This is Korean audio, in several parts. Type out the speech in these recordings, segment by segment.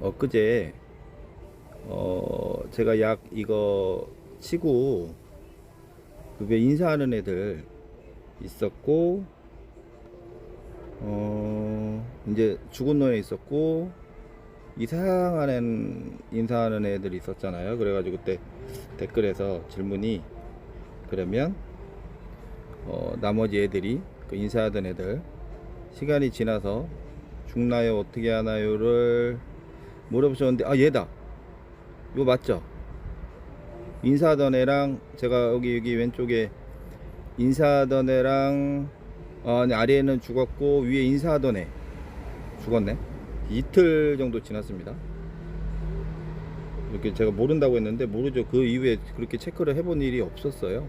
엊그제 어 제가 약 이거 치고 그게 인사하는 애들 있었고 어 이제 죽은 놈에 있었고 이상한 애 인사하는 애들 있었잖아요. 그래가지고 그때 댓글에서 질문이 그러면 어 나머지 애들이 그 인사하던 애들 시간이 지나서 죽나요 어떻게 하나요를 물어보셨는데 아 얘다. 이거 맞죠? 인사하던 애랑 제가 여기 여기 왼쪽에 인사하던 애랑 아, 아니, 아래에는 죽었고 위에 인사하던 애 죽었네. 이틀 정도 지났습니다. 이렇게 제가 모른다고 했는데 모르죠. 그 이후에 그렇게 체크를 해본 일이 없었어요.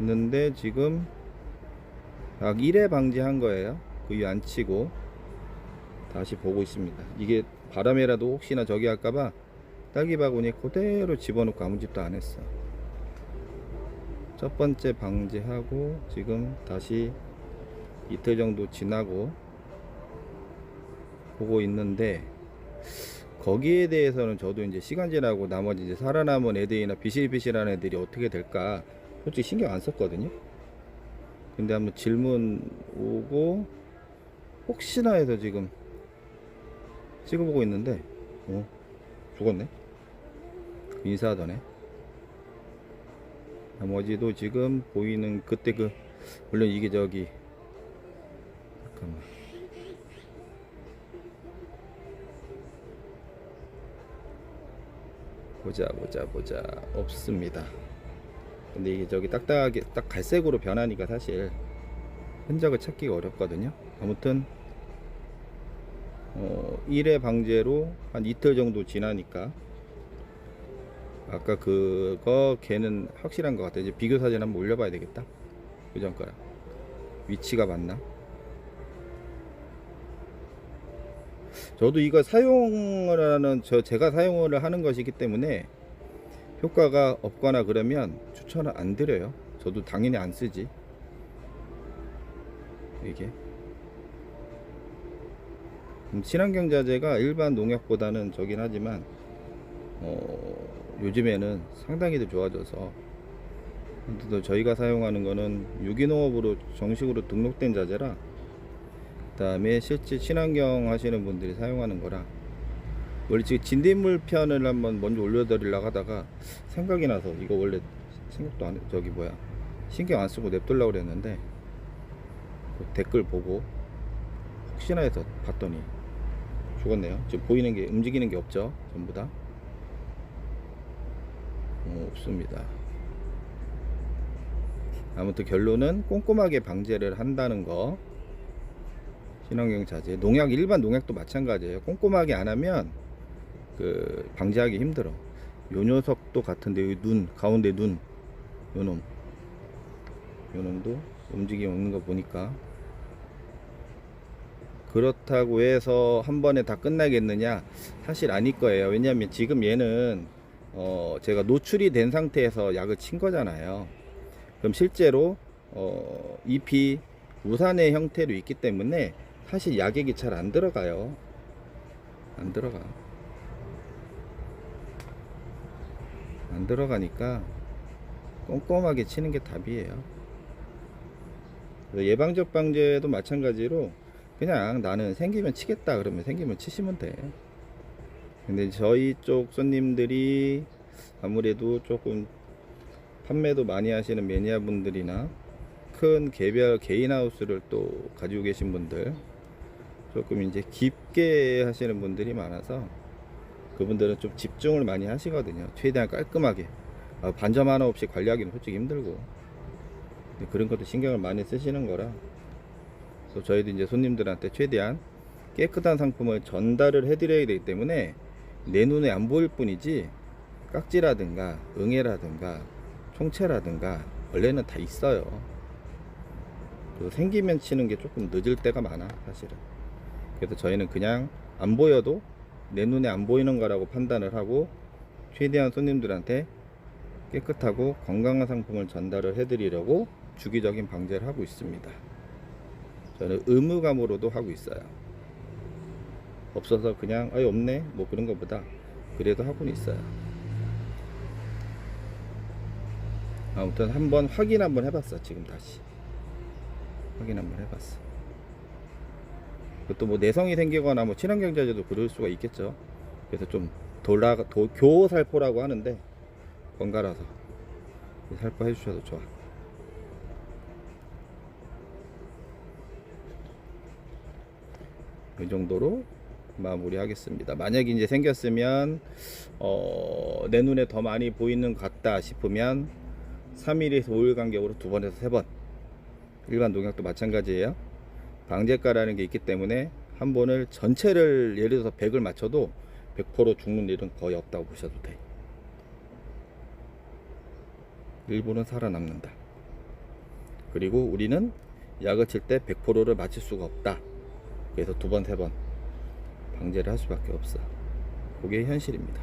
있는데 지금 약 1회 방지한 거예요. 그 이후 안 치고 다시 보고 있습니다. 이게 바람에라도 혹시나 저기 할까봐 딸기 바구니에 그대로 집어넣고 아무 짓도 안 했어. 첫 번째 방지하고 지금 다시 이틀 정도 지나고 보고 있는데 거기에 대해서는 저도 이제 시간 지나고 나머지 이제 살아남은 애들이나 비실비실한 애들이 어떻게 될까 솔직히 신경 안 썼거든요. 근데 한번 질문 오고 혹시나 해서 지금 찍어보고 있는데 어 죽었네. 인사하더네. 나머지도 지금 보이는 그때 그 물론 이게 저기 잠깐만. 보자 보자 보자. 없습니다. 근데 이게 저기 딱딱하게 딱 갈색으로 변하니까 사실 흔적을 찾기가 어렵거든요. 아무튼 어, 1회 방제로 한 이틀 정도 지나니까 아까 그거 걔는 확실한 것 같아. 이제 비교 사진 한번 올려봐야 되겠다. 그전 거야 위치가 맞나? 저도 이거 사용을 하는 저 제가 사용을 하는 것이기 때문에 효과가 없거나 그러면 추천을 안 드려요. 저도 당연히 안 쓰지. 이게. 음, 친환경 자재가 일반 농약보다는 저긴 하지만 어, 요즘에는 상당히 더 좋아져서 또 저희가 사용하는 거는 유기농업으로 정식으로 등록된 자재라 그 다음에 실제 친환경 하시는 분들이 사용하는 거라 원래 지금 진딧물 편을 한번 먼저 올려드리려고 하다가 생각이 나서 이거 원래 생각도 안 해, 저기 뭐야 신경 안 쓰고 냅두려고 그랬는데 그 댓글 보고 혹시나 해서 봤더니 죽었네요. 지금 보이는 게 움직이는 게 없죠. 전부 다 어, 없습니다. 아무튼 결론은 꼼꼼하게 방제를 한다는 거. 친환경 자재, 농약 일반 농약도 마찬가지예요. 꼼꼼하게 안 하면 그 방제하기 힘들어. 요 녀석도 같은데 눈 가운데 눈 요놈 요놈도 움직임 없는 거 보니까 그렇다고 해서 한 번에 다 끝나겠느냐? 사실 아닐 거예요. 왜냐하면 지금 얘는 어 제가 노출이 된 상태에서 약을 친 거잖아요. 그럼 실제로 어 잎이 우산의 형태로 있기 때문에 사실 약액이 잘 안 들어가요. 안 들어가. 안 들어가니까 꼼꼼하게 치는 게 답이에요. 예방적 방제도 마찬가지로 그냥 나는 생기면 치겠다 그러면 생기면 치시면 돼. 근데 저희 쪽 손님들이 아무래도 조금 판매도 많이 하시는 매니아 분들이나 큰 개별 개인 하우스를 또 가지고 계신 분들 조금 이제 깊게 하시는 분들이 많아서 그분들은 좀 집중을 많이 하시거든요. 최대한 깔끔하게 아, 반점 하나 없이 관리하기는 솔직히 힘들고 그런 것도 신경을 많이 쓰시는 거라 그래서 저희도 이제 손님들한테 최대한 깨끗한 상품을 전달을 해드려야 되기 때문에 내 눈에 안 보일 뿐이지 깍지라든가 응애라든가 총체라든가 원래는 다 있어요. 생기면 치는 게 조금 늦을 때가 많아 사실은. 그래서 저희는 그냥 안 보여도 내 눈에 안 보이는 거라고 판단을 하고 최대한 손님들한테 깨끗하고 건강한 상품을 전달을 해드리려고 주기적인 방제를 하고 있습니다. 저는 의무감으로도 하고 있어요. 없어서 그냥 아예 없네 뭐 그런 것보다 그래도 하고는 있어요. 아무튼 한번 확인 한번 해봤어 지금 다시 확인 한번 해봤어. 그것도 뭐 내성이 생기거나 뭐 친환경자재도 그럴 수가 있겠죠. 그래서 좀 돌아 도, 교살포라고 하는데 번갈아서 살포 해주셔도 좋아. 이 정도로 마무리하겠습니다. 만약에 이제 생겼으면 어, 내 눈에 더 많이 보이는 것 같다 싶으면 3일에서 5일 간격으로 두 번에서 세 번. 일반 농약도 마찬가지예요. 방제가라는 게 있기 때문에 한 번을 전체를 예를 들어서 100을 맞춰도 100% 죽는 일은 거의 없다고 보셔도 돼. 일부는 살아남는다. 그리고 우리는 약을 칠 때 100%를 맞출 수가 없다. 그래서 두 번, 세 번 방제를 할 수밖에 없어. 그게 현실입니다.